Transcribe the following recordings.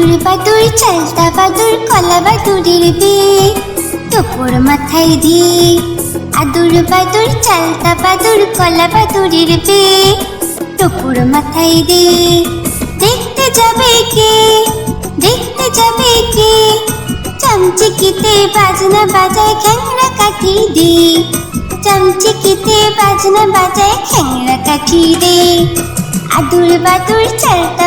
আদুর বাদুর চালতা বাদুর কলা বাদুরের বিয়ে তোপর মাথায় দিয়ে আদুর বাদুর চালতা বাদুর কলা বাদুরের বিয়ে তোপর মাথায় দি দেখতে যাবে কে? দেখতে যাবে কে? চামচিকিতে বাজনা বাজায়, খ্যাংরা কাঠি দে চামচিকিতে বাজনা বাজায়, খ্যাংরা কাঠি দে আদুর বাদুর চালতা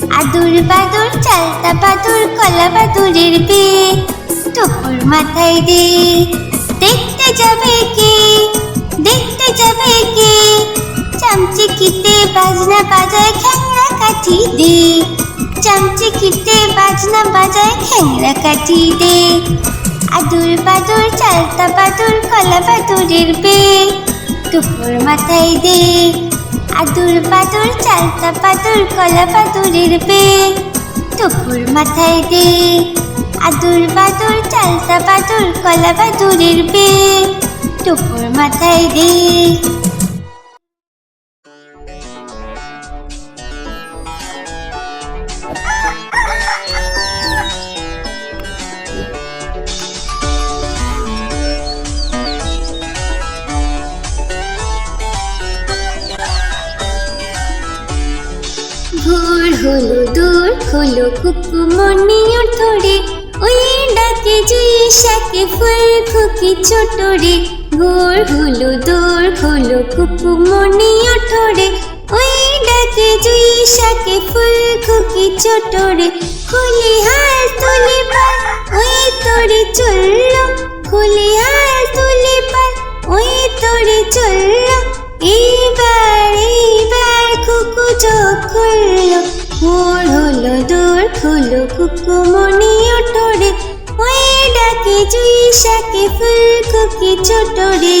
আদুর বাদুর, চালতা বাদুর, কলা বাদুরের বে টপুর মাথায় দে, দেখতে যাবে কে? দেখতে যাবে কে? চামচিকিতে বাজনা বাজায় খ্যাংরা কাঠি দে। চামচিকিতে বাজনা বাজায় খ্যাংরা কাঠি দে। আদুর বাদুর, চালতা বাদুর, কলা বাদুরের বে টুপুর মাথায় দে আদুর বাদুর, চালতা পাতুর কলা পাতুরের পে টুকুর মাথায় দে। আদুর বাদুর, চালতা পাতুর কলা পাতুরের পে টুকুর মাথায় দে। কুকুমনি উঠোরে ওই ডাকে জুই শাকে ফুল খুকি ছোট রে ভোর হলো, দূর হলো কুকুমনি উঠোরে ওই ডাকে জুই শাকে ফুল খুকি ছোট রে খুলি হাল তুলি পাল ওই তোরে চলল, খুলি হাল তুলি পাল ওই তোরে চলল। এইবার এইবার কুকু চোখ খুললো ভোর হলো দূর খুলো কুকু মনি ওঠরে ওই ডাকে জুই শাকে ফুল খুকি ছোট রে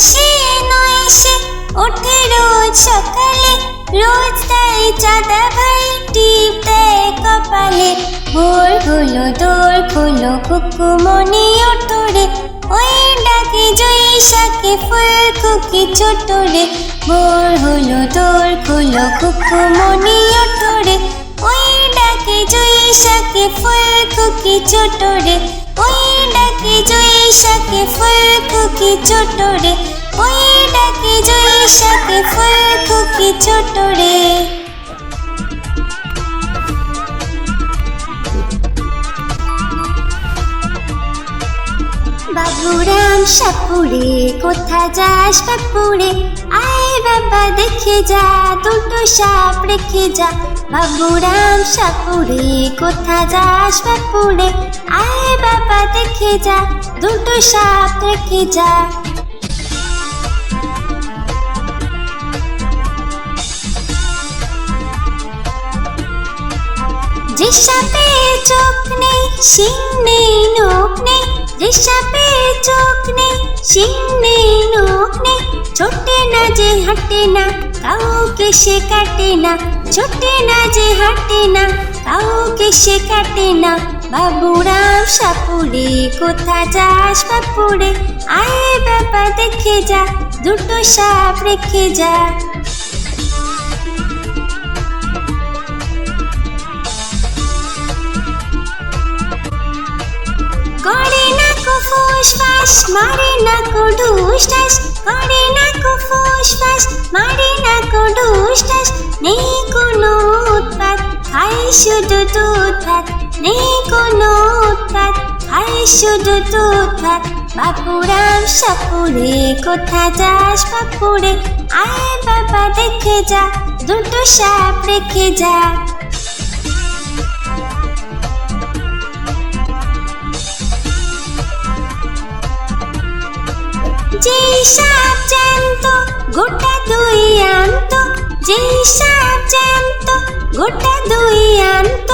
আলসে নয় সে ওঠে রোজ সকালে। রোজ তাই চাঁদা ভাই টিপ দেয় কপালে। ভোর হলো দোর খোলো কুকু মনি ওঠরে ওই ডাকে জয়ী শাকে ফুল খুকি ছোট রে ভোর হলো দোর খোলো কুকু মনি ওঠরে ওই ডাকে জয়ী শাকে ফুল খুকি ছোট রে ওই ডাকে জয়ী শাকে ফুল খুকি ছোট রে। ওই ডাকে জয়ী শাকে ফুল খুকি ছোট রে। বাবুরাম সাপুরে, কোথা যাস বাপুরে আয় বাবা, দেখে যা, দুটো সাপ রেখে যা। বাবুরাম সাপুরে, কোথা যাস বাপুরে আয় বাবা, দেখে যা, দুটো সাপ রেখে যা। যে সাপে চোখ নেই, শিং নেই, নোখ নেই। যে সাপে চোখ নেই, শিং নেই, নোখ নেই। ছোটে না যে হাঁটে না, কাউকে সে কাটে না। ছোটে না যে হাঁটে না, কাউকে সে কাটে না। বাবুরাম সাপুরে, কোথা যাস বাপুরে? আয় বাবা, দেখে যা, দুটো সাপ রেখে যা। করে না কো ফুস ফাস মারে না কো ঢুস ঠাস করে না কো ফুস মারে না কো ঢুস। নেই কোনো উৎপাত, খাই শুধু দুধ ভাত। নেই কোনো উৎপাত খাই শুধু দুধ বাপুরাম সাপুরে কোথা যাস বাপুরে? আয় বাবা, দেখে যা, দুটো সাপ রেখে যা। যেই সাপ জ্যান্ত, গোটা দুই আনত। যেই সাপ জ্যান্ত, গোটা দুই আনত।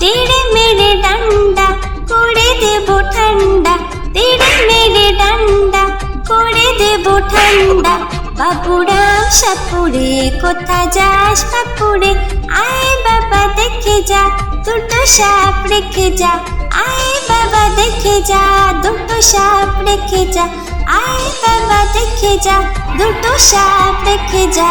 তেড়ে মেরে ডান্ডা করে দেব ঠান্ডা তেড়ে মেরে ডান্ডা করে দেব ঠান্ডা বাবুরাম সাপুরে কোথা যাস বাপুরে আয় বাবা দেখে যা দুটো সাপ রেখে যা আয় বাবা দেখে যা দুটো সাপ রেখে যা আয় বাবা দেখে যা দুটো সাপ রেখে যা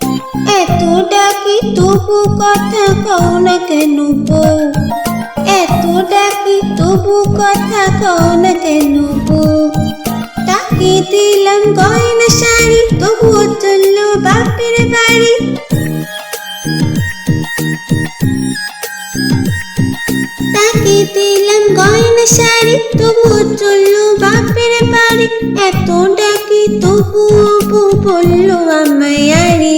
এত ডাকি তবু কথা কও না কেন বউ এত ডাকি তবু কথা কও না কেন বউ তাকে দিলাম গয়না শাড়ি, তবুও চলল বাপের বাড়ি। তাকে দিলাম গয়না শাড়ি, তবুও চলল বাপের বাড়ি। এত ডাকি তবুও বলল আমায় আরে।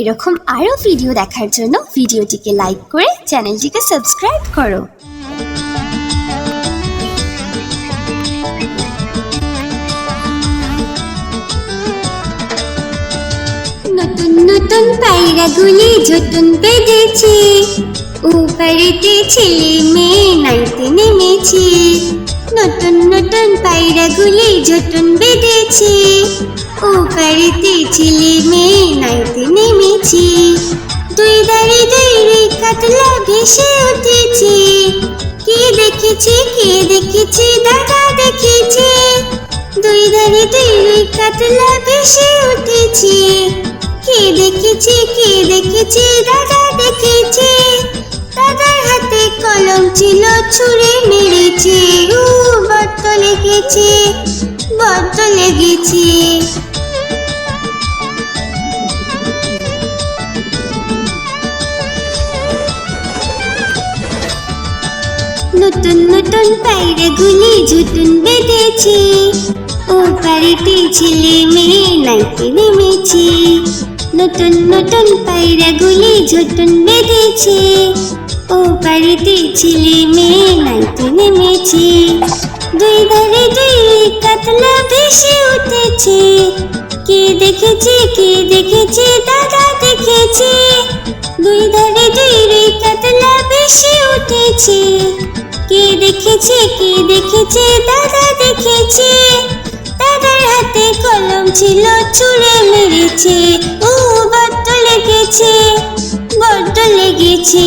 এরকম আরও ভিডিও দেখার জন্য ভিডিওটিকে লাইক করে চ্যানেলটিকে সাবস্ক্রাইব করো। নতুন নতুন পায়রাগুলি যতন বেঁধেছে, উপারেতে ছেলে মেয়ে নাইতে নেমেছে। নতুন নতুন পায়রাগুলি যতন বেঁধেছে, উপারেতে ছেলে মেয়ে নাইতে নেমেছে কাতলা ভেসে উঠেছে। কে দেখেছে কে দেখেছে, দাদা দেখেছে। দুই ধারে দুই রুই কাতলা ভেসে উঠেছে। কে দেখেছে কে দেখেছে, দাদা দেখেছে। দাদার হাতে কলম ছিল, ছুঁড়ে মেরেছে। ও বড্ড লেগেছে বড্ড লেগেছে। নতুন নতুন পায়রাগুলি ঝুটুন বেঁধেছে। ও বাড়িতে ছেলে মেয়ে নাইতে নেমেছে। নতুন নতুন পায়রাগুলি ঝুটুন বেঁধেছে। ও বাড়িতে ছেলে মেয়ে নাইতে নেমেছে। দুই ধারে দুই কাতলা ভেসে উঠেছে। কে দেখেছে কে দেখেছে, দাদা দেখেছে। দুই ধারে দুই রে কাতলা ভেসে উঠেছে। কে দেখেছে কে দেখেছে, দাদা দেখেছে। দাদার হাতে কলম ছিল ছুঁড়ে মেরেছে। ও বড্ড লেগেছে বড্ড লেগেছে।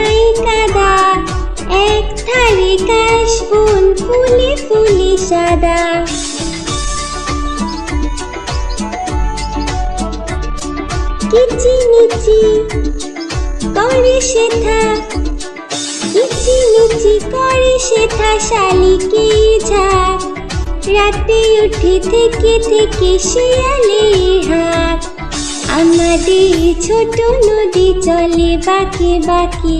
ধারে কাশ বন ফুলে ফুলে সাদা। কিচি করে কিচি করে শালিকে রাতে উঠে থেকে থেকে শিয়ালে আমাদের ছোট নদী চলে বাঁকে বাঁকে।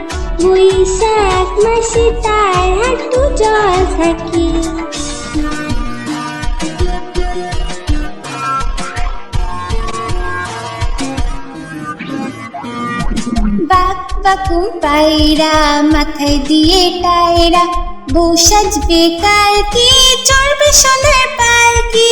বৈশাখ মাসে তার হাঁটু জল থাকে। বাক বাকুম পায়রা, মাথায় দিয়ে টায়রা, বউ সাজবে কালকে, চড়বে সোনার পালকি।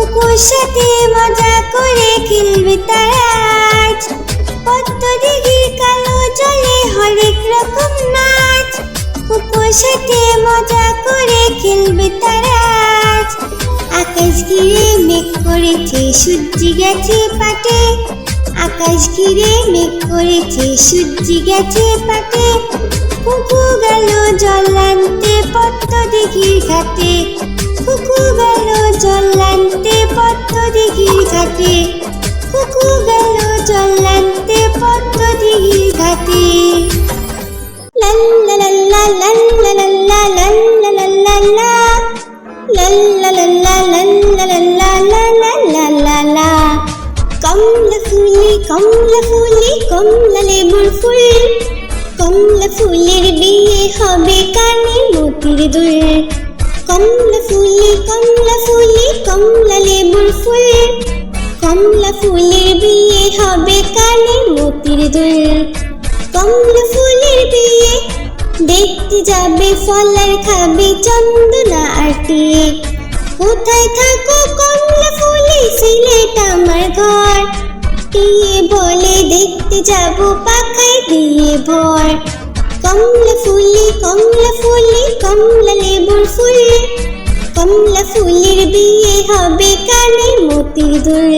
কুকুর সাথে মজা করে খেলবে তারা আজ। পদ্মদিঘির কালো জলে হরেক রকম নাচ। কুকুর সাথে মজা করে খেলবে তারা আকাশ ঘিরে মেঘ করেছে সূর্যি গেছে পাটে। আকাশ ঘিরে মেঘ করেছে সূর্যি গেছে পাটে। কুকু গেল জল আনতে পদ্ম দিঘির ঘাটে। গেল জল পদ্ম যাবে, ফলার খাবে, চন্দনা আরতি কোথায় থাকো, কমলা ফুলি, সিলেট আমার ঘর। টিয়ে বলে দেখতে যাব, পাখায় দিয়ে ভর। কমলা ফুলি কমলা ফুলি, কমলা লেবুর ফুল। কমলা ফুলের বিয়ে হবে কানে মতির দুল।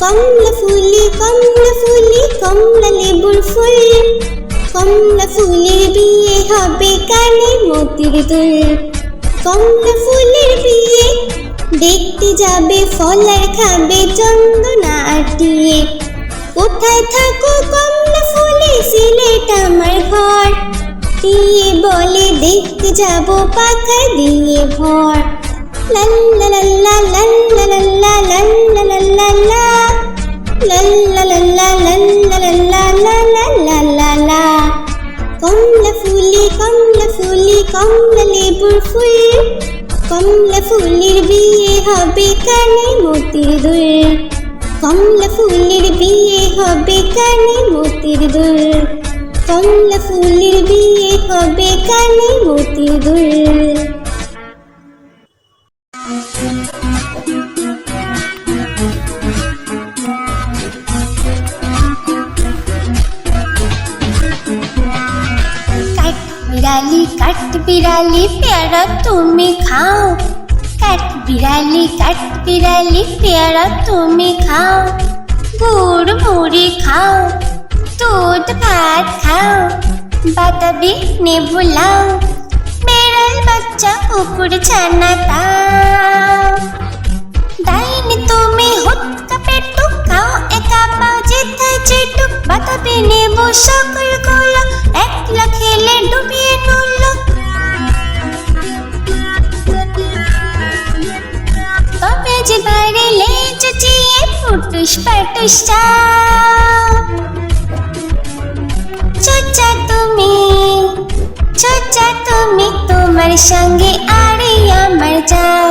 কমলা ফুলি কমলা ফুলি, কমলা লেবুর ফুল। কমলা ফুলের বিয়ে হবে কানে মতির দুল কমলা ফুলের বিয়ে দেখতে যাবে ফল আর খাবে চন্দনা আটিয়ে কোথায় থাকো কমলা ফুলে সিলেট আমার ঘর দিয়ে বলে দেখতে যাব পাখা দিয়ে ভর লাল্লা লাল্লা লাল্লা লাল্লা লাল্লা লাল্লা লাল্লা লাল্লা লাল্লা লাল্লা লাল্লা লাল্লা লা কমলা ফুলি কমলা ফুলি কমলা লেবুর ফুল কমলা ফুলের বিয়ে হবে কানে মতির দুল কমলা ফুলের বিয়ে হবে কানে মতির দুল কমলা ফুলের বিয়ে হবে কানে মতির দুল বিড়ালি, পেয়ারা তুমি খাও। কাট বিড়ালি কাট বিড়ালি, পেয়ারা তুমি খাও। গুড়, মুড়ি খাও। দুধ, ভাত খাও। বাতাবি, নেবু লাও। বেড়াল, বাচ্চা, কুকুর ছানা তাও তুমি হুটকা পেটু খাও। একা পাও, যেথায় যেটু বাতাবি, নেব ফুটুস পাটুস চাও চোচা তুমি চোচা তুমি তোমার সঙ্গে আরে আমার যাও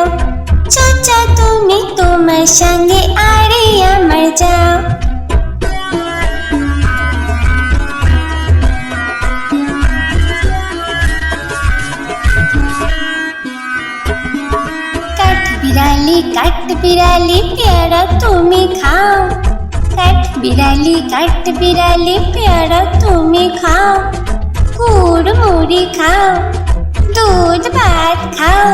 চোচা তুমি তোমার সঙ্গে আরে আমার যাও কাঠ বিড়ালি কাঠ বিড়ালি পেয়ারা তুমি খাও কাঠ বিড়ালি কাঠ বিড়ালি পেয়ারা তুমি খাও গুড় মুড়ি খাও দুধ ভাত খাও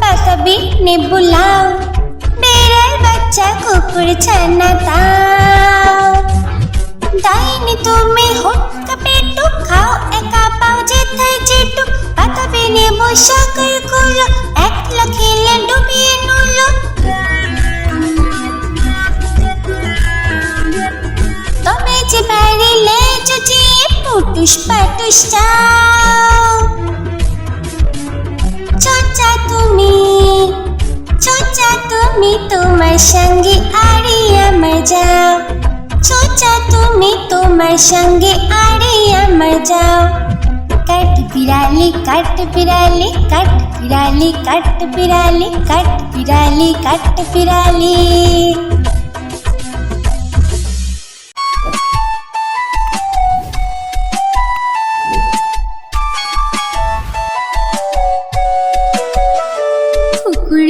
বাতাবি নেবু লাও বেড়াল বাচ্চা কুকুর ছানা তাও ডাইনি তুমি হুটকা পেটু খাও একা পাও যেথায় যেটু বাতাবি নেব সকলগুলো একলা খেলে পুটুস পাটুস চাও চোচা তুমি চোচা তুমি তোমার সঙ্গে আরে আমার যাও চোচা তুমি তোমার সঙ্গে আরে আমার যাও কাট বিড়ালি কাট বিড়ালি কাট বিড়ালি কাট বিড়ালি কাট বিড়ালি কাট বিড়ালি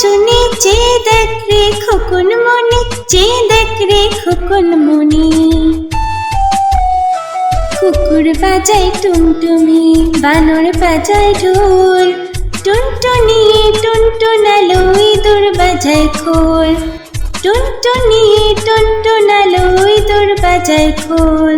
চুনি যে দেখ রে খোকন মনি যে দেখ রে খোকন মনি কুকুর বাজায় টুনটুনি, বানর বাজায় ঢোল। টুনটুনি টুনটুনালো ইঁদুর বাজায় খোল। টুনটুনি টুনটুনালো ইঁদুর বাজায় খোল।